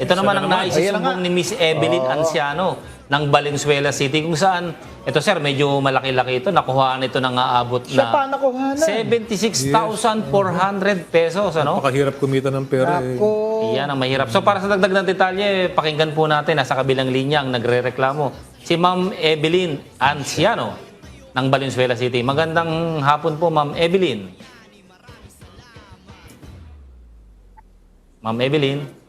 Ito naman ang naman. naisisumbong ni Miss Evelyn Anciano ng Valenzuela City kung saan ito sir medyo malaki-laki ito nakuhaan ito ng aabot Siya pa na nakuha na. 76,400 pesos ano Pakahirap kumita ng pera eh. Ako. Iyan ang mahirap. So para sa dagdag ng detalye, pakinggan po natin nasa kabilang linya ang nagrereklamo si Ma'am Evelyn Anciano ng Valenzuela City. Magandang hapon po Ma'am Evelyn. Ma'am Evelyn.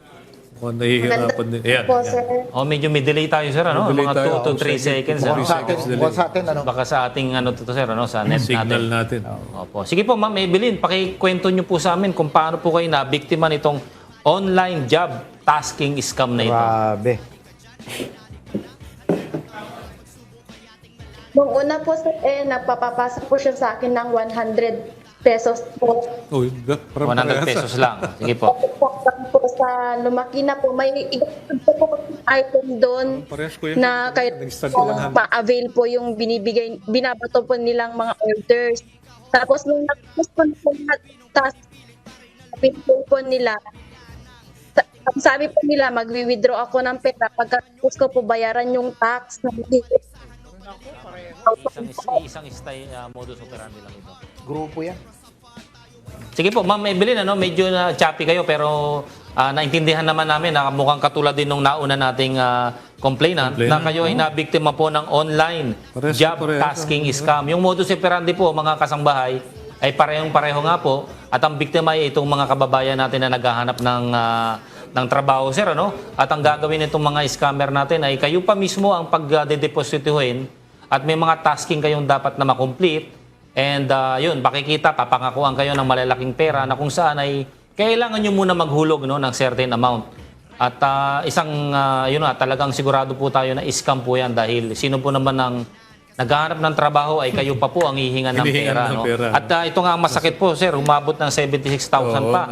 Mukhang nahihirapan din. Ayan. po, ayan. sir. Oh, medyo may delay tayo sir ano, May delay mga 2 tayo. to Ako, 3 sige. seconds ano. Mukhang sa atin, seconds mukhang sa atin, ano? Baka sa ating ano to, to sir ano sa net Signal natin. natin. Opo. Sige po, Ma'am Evelyn, pakikwento niyo po sa amin kung paano po kayo na biktima nitong online job tasking scam na ito. Grabe. Nung una po, sir, eh, nagpapapasa po siya sa akin ng 100 pesos po. Oh, parang 100 parehas, pesos ah. lang. Sige po. Tapos po sa lumaki na po, may iba po item doon Parehas ko yun. na Nag-start po 100. ma-avail po yung binibigay, binabato po nilang mga orders. Tapos nung nag-post po po na task, sabi po po nila, sa- ang sabi po nila, magwi-withdraw ako ng pera pagkatapos ko po bayaran yung tax na Isang, isang style uh, modus operandi lang ito. Grupo yan. Sige po, Ma'am Evelyn, ano, medyo na choppy kayo pero ah, naintindihan naman namin na mukhang katulad din nung nauna nating ah, complainant, na Complainant, kayo ay nabiktima po ng online Parehas job po, parehas. tasking scam. Yung modus operandi po, mga kasangbahay, ay parehong-pareho nga po at ang biktima ay itong mga kababayan natin na naghahanap ng ah, ng trabaho, sir, ano? At ang gagawin nitong mga scammer natin ay kayo pa mismo ang pag-deposituhin at may mga tasking kayong dapat na makomplete And uh, yun, makikita, papangakuan kayo ng malalaking pera na kung saan ay kailangan nyo muna maghulog no, ng certain amount. At uh, isang, uh, yun nga, talagang sigurado po tayo na scam po yan dahil sino po naman ang naghahanap ng trabaho ay kayo pa po ang hihingan ng pera. ng no? pera. At uh, ito nga ang masakit po, sir, umabot ng 76,000 Oo, pa.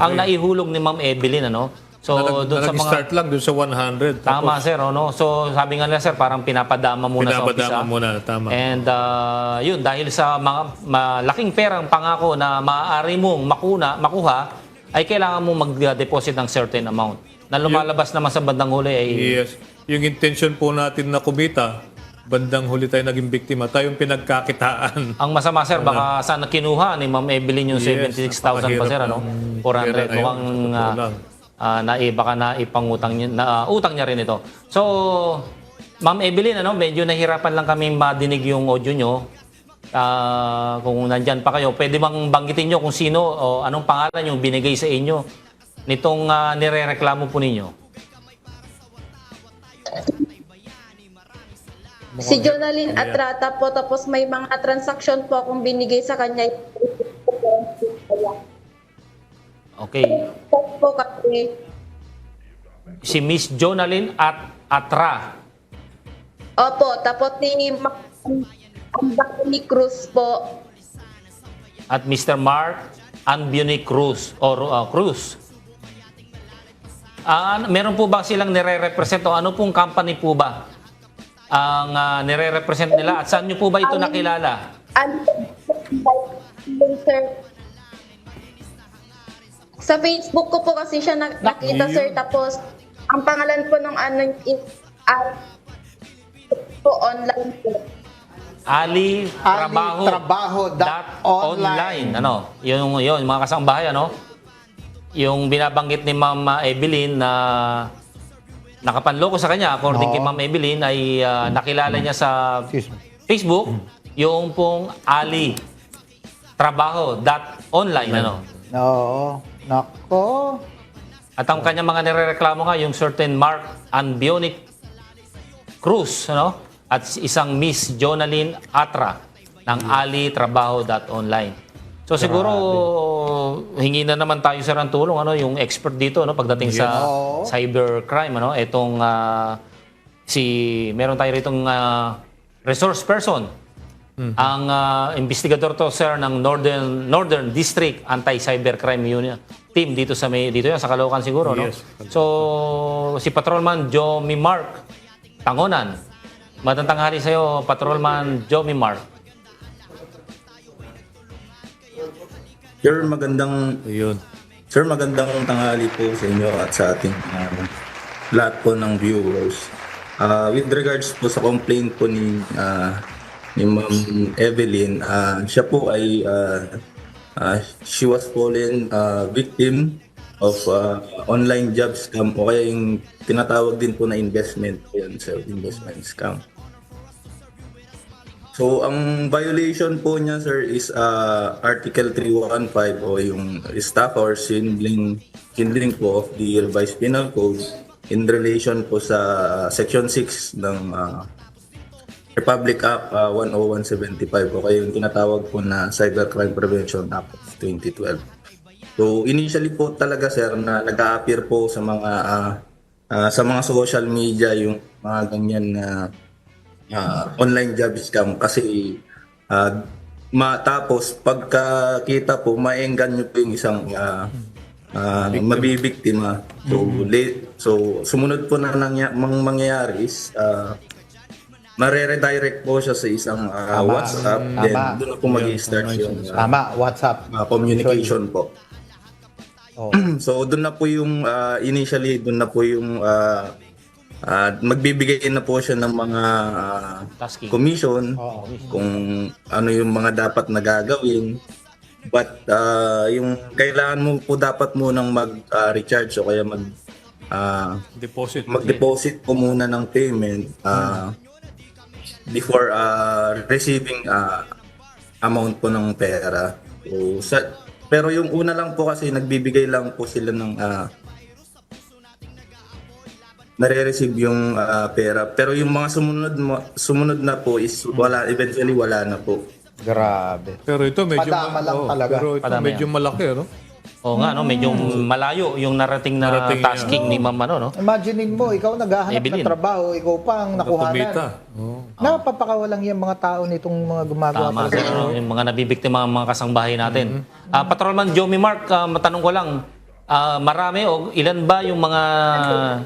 Ang naihulog ni Ma'am Evelyn, ano? So, Na nag- doon sa mga... nag-start lang doon sa 100. Tama, sir. Ano? So, sabi nga nila, sir, parang pinapadama muna sa umpisa. Pinabadama muna, tama. And uh, yun, dahil sa mga malaking perang pangako na maaari mong makuna, makuha, ay kailangan mong mag-deposit ng certain amount. Na lumalabas naman sa bandang huli ay Yes. Yung intention po natin na kumita, bandang huli tayo naging biktima. Tayong pinagkakitaan. ang masama sir, baka sana kinuha ni Ma'am Evelyn yung Yes, 76,000 pa sir, ano? 400. napakahirap ng pera ngayon, Mukhang uh. Uh, na, baka naipangutang niya, na, uh, utang niya rin ito. So, Ma'am Evelyn, ano, medyo nahirapan lang kami madinig yung audio nyo. Ah, kung nandyan pa kayo, pwede bang banggitin nyo kung sino o anong pangalan yung binigay sa inyo nitong uh, nirereklamo po ninyo? Si Jonalyn Atrata po, tapos may mga transaction po akong binigay sa kanya. Okay. Po kasi, Si Miss Jonalyn at Atra. opo, tapos ni Ma- ni Cruz po, at Mr. Mark Anbioni Cruz or uh, Cruz. Ah, meron po ba silang nire-represent o ano pong company po ba ang uh, nire-represent nila at saan nyo po ba ito nakilala? Ano sir? Sa Facebook ko po kasi siya nak- nakita, sir. Tapos, ang pangalan po ng ano is uh, po online po. Ali Trabaho, Trabaho dot dot online. Ano? Yung yun, mga kasambahay ano? Yung binabanggit ni Ma'am Evelyn na nakapanloko sa kanya according Oo. kay Ma'am Evelyn ay uh, nakilala niya sa Excuse me. Facebook yung pong Ali Trabaho dot online ano? Oo. Nako. At ang kanyang mga nirereklamo nga, yung certain Mark Anbionic Cruz, ano? At isang Miss Jonalyn Atra ng Ali Trabaho.online. So siguro hingi na naman tayo sa ng tulong ano yung expert dito no pagdating sa Oo. cybercrime ano etong ah, si meron tayo ritong ah, resource person ang ah, investigador to sir ng Northern Northern District Anti-Cybercrime Unit team dito sa may dito yan sa Caloocan siguro no. Yes. So si Patrolman Jomi Mark Tangonan. Magandang tanghali sa iyo Patrolman Jomi Mark. Sir, magandang Ayun. Sir, magandang tanghali po sa inyo at sa ating uh, lahat po ng viewers. Ah, with regards po sa complaint po ni ah, ni Ma'am Evelyn, ah, siya po ay ah, ah, she was fallen ah, victim of ah, online job scam o kaya yung tinatawag din po na investment yan, sir, investment scam. So, ang violation po niya, sir, is uh, Article 315 o yung staff or swindling, swindling po of the revised penal code in relation po sa uh, Section 6 ng uh, Republic Act uh, 10175 o kaya yung tinatawag po na Cybercrime Prevention Act of 2012. So, initially po talaga, sir, na nag-a-appear po sa mga uh, uh, sa mga social media yung mga ganyan na ah, online job scam kasi ah, matapos pagkakita po maenggan nyo po yung isang ah, ah, mabibiktima. So late so sumunod po na nangya, mang mangyayari is ah, mare-redirect po siya sa isang ah, Tama. WhatsApp Mm. then Tama. doon po mag-start yung ah, Tama, WhatsApp. ah, communication po Oh. so doon na po yung ah, initially doon na po yung ah, ah, magbibigay na po siya ng mga ah, Tasking. commission Oo. kung ano yung mga dapat na gagawin but ah, yung kailangan mo po dapat munang mag-recharge o kaya mag ah, Deposit. mag-deposit po muna ng payment ah, before ah, receiving ah, amount po ng pera. So, sa, pero yung una lang po kasi nagbibigay lang po sila ng ah, nare-receive yung ah, pera. Pero yung mga sumunod mo- sumunod na po is wala eventually wala na po. Grabe. Pero ito medyo Padama lang oo, talaga. Pero ito Padama medyo malaki, ano? Oo nga, no? medyo malayo yung narating na Narating niya. tasking ni Ma'am ano, no? Imaginein mo, ikaw naghahanap Evelyn. ng trabaho, ikaw pa ang Kumita. nakuhanan. Oo. Napapakawalang yung mga tao nitong mga gumagawa Tama, talaga. sir. ano, Yung mga nabibiktima ng mga kasangbahay natin. Ah, Patrolman Joey Mark, ah, matanong ko lang, ah, marami o ilan ba yung mga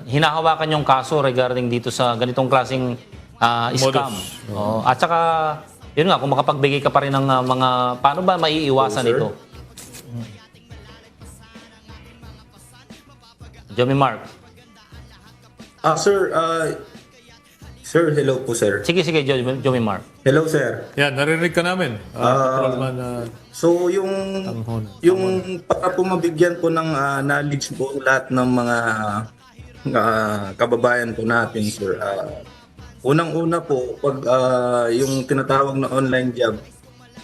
hinahawakan yung kaso regarding dito sa ganitong klaseng ah, scam? Oo. At saka, yun nga, kung makapagbigay ka pa rin ng ah, mga, paano ba maiiwasan ito? Joey Mark. Ah sir, ah, sir, hello po sir. Sige, sige, Joey, Joey Mark. Hello sir. Yan, narinig ka namin. Ah, Patrolman, ah, So yung Tanghon. yung para po mabigyan po ng ah, knowledge po lahat ng mga ah, kababayan po natin sir. Ah, Unang-una po pag ah, yung tinatawag na online job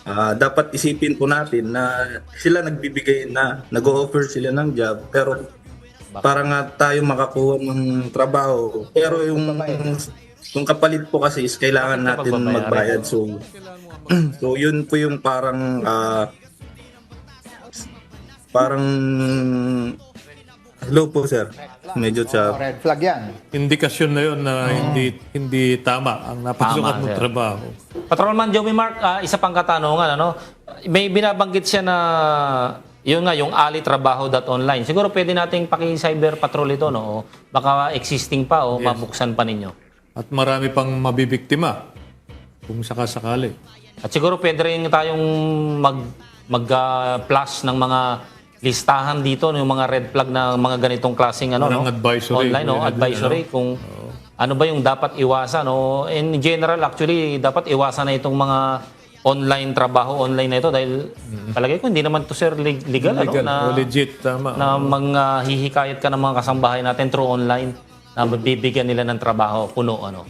ah, dapat isipin po natin na sila nagbibigay na nag-offer sila ng job pero para nga tayo makakuha ng trabaho. Pero yung yung kapalit po kasi is kailangan natin magbayad. So so yun po yung parang ah, parang hello po sir. Medyo sa red flag yan. indikasyon na yun na hindi hindi tama ang napasukan Tama, mong sir. trabaho. Patrolman Joey Mark, ah, isa pang katanungan, ano? May binabanggit siya na yun nga, yung alitrabaho.online. Siguro pwede nating paki-cyber patrol ito, no? O Baka existing pa o mabuksan pa ninyo. At marami pang mabibiktima kung sakasakali. At siguro pwede rin tayong mag mag-plus ng mga listahan dito, no? yung mga red flag na mga ganitong klaseng ano, no? Parang advisory. Online, no? Advisory kung ano ba yung dapat iwasan. No? In general, actually, dapat iwasan na itong mga online trabaho online na ito dahil palagay ko hindi naman to sir leg- legal. Legal, ano, na o legit, tama. na mga hihikayat ka ng mga kasambahay natin through online na mabibigyan nila ng trabaho puno ano.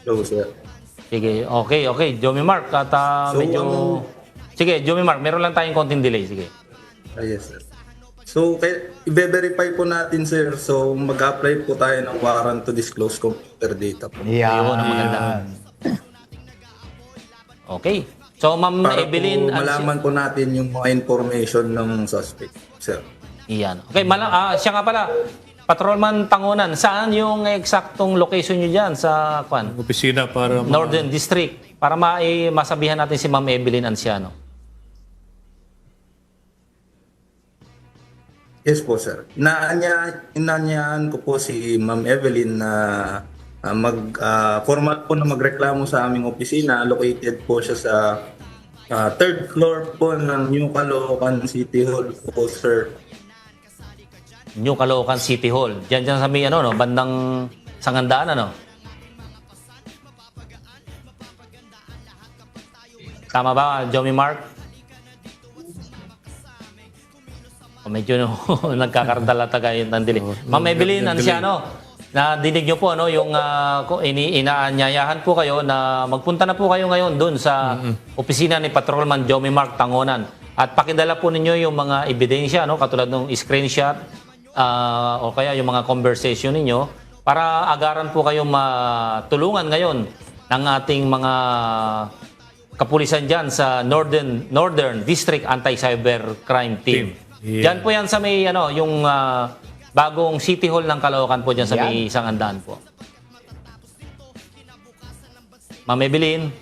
hello sir. Sige, okay, okay. Jomi Mark, at ah, So, medyo... ang- Sige, Jomi Mark, meron lang tayong konting delay. Sige. Ah, yes sir. So, kay, i-verify po natin sir. So, mag-apply po tayo ng warrant to disclose computer data po. Yan. Ayun, ang maganda. Okay. So, Ma'am Para Evelyn... po ano si- malaman po natin yung mga information ng suspect, sir. Iyan. Okay, mala ah, siya nga pala. Patrolman Tangunan, saan yung eksaktong location nyo dyan sa kwan? Opisina para ma- Northern District para mai masabihan natin si Ma'am Evelyn Anciano. Yes po, sir. Inaanya, inanyaan ko po si Ma'am Evelyn na ah, mag ah, format po na magreklamo sa aming opisina. Located po siya sa ah, third floor po ng New Caloocan City Hall po, sir. New Caloocan City Hall. Diyan diyan sa may ano no, bandang Sangandaan ano. Tama ba, Jomi Mark? Medyo no, nagkakardala tayo ng dilim. Ma'am Evelyn Anciano, na dinig nyo po no, yung ko- ini inaanyayahan po kayo na magpunta na po kayo ngayon doon sa opisina ni Patrolman Jomi Mark Tangonan. At pakidala po ninyo yung mga ebidensya, no, katulad ng screenshot ah, o kaya yung mga conversation ninyo para agaran po kayo matulungan ngayon ng ating mga kapulisan dyan sa Northern Northern District Anti-Cyber Crime Team. Team. Yeah. Diyan po yan sa may ano, yung ah, bagong City Hall ng Caloocan po dyan sa may Sangandaan po. Ma'am Evelyn,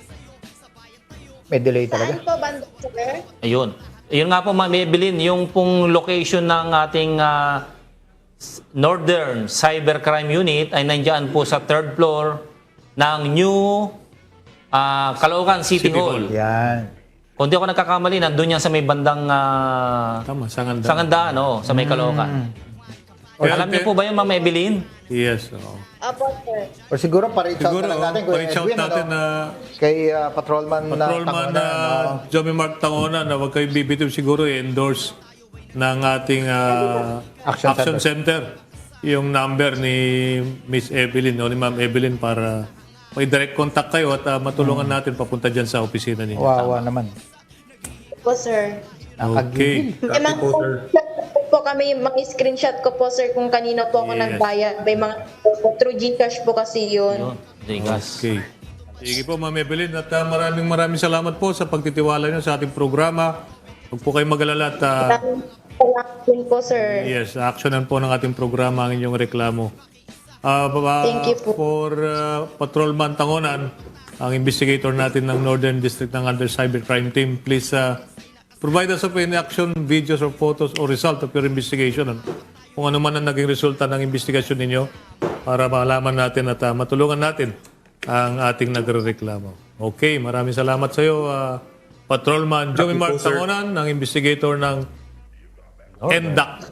May delay talaga. Saan po banda, sir? ayun. Ayun nga po Ma'am Evelyn, yung pong location ng ating ah, s- Northern Cybercrime Unit ay nandiyan po sa third floor ng new ah, Caloocan City, City Hall. Yan. Kung di ako nagkakamali, nandun yan sa may bandang ah, Tama, sanganda. Sangandaan, oh, sa may Caloocan. Kaya- Alam niyo po ba yung Ma'am Evelyn? Yes. oo. Apo, sir. O siguro pa-reach out Siguro, na lang natin. oh, Kuya pa-reach out Edwin, natin ano? na Kay ah, Patrolman, Patrolman na na Tangonan, no? Jomi Mark Tangona na huwag kayong bibitiw siguro i-endorse ng ating ah, Action Action, Center. yung number ni Miss Evelyn o ni Ma'am Evelyn para may direct contact kayo at ah, matulungan natin papunta dyan sa opisina ninyo. Wawa naman. Po, sir. Okay. Mga po, sir. po kami, mga screenshot ko po, sir, kung kanino po ako Yes. nagbayad. May mga through Gcash po kasi yun. Digas. Okay. Sige po, Ma'am Evelyn. At ah, maraming maraming salamat po sa pagtitiwala nyo sa ating programa. Huwag po kayong magalala at ah, Salamat din po, sir. Yes, actionan po ng ating programa ang inyong reklamo. Ah, baba, Thank you po. For uh, Patrolman Tangonan, ang investigator natin ng Northern District ng Under Cybercrime Team, please uh, provide us of any action, videos or photos or result of your investigation. Ano? Kung ano man ang naging resulta ng investigasyon ninyo para malaman natin at ah, matulungan natin ang ating nagre-reklamo. Okay, maraming salamat sa iyo, ah, Patrolman Joey Mark. Tangonan, ng investigator ng NDAC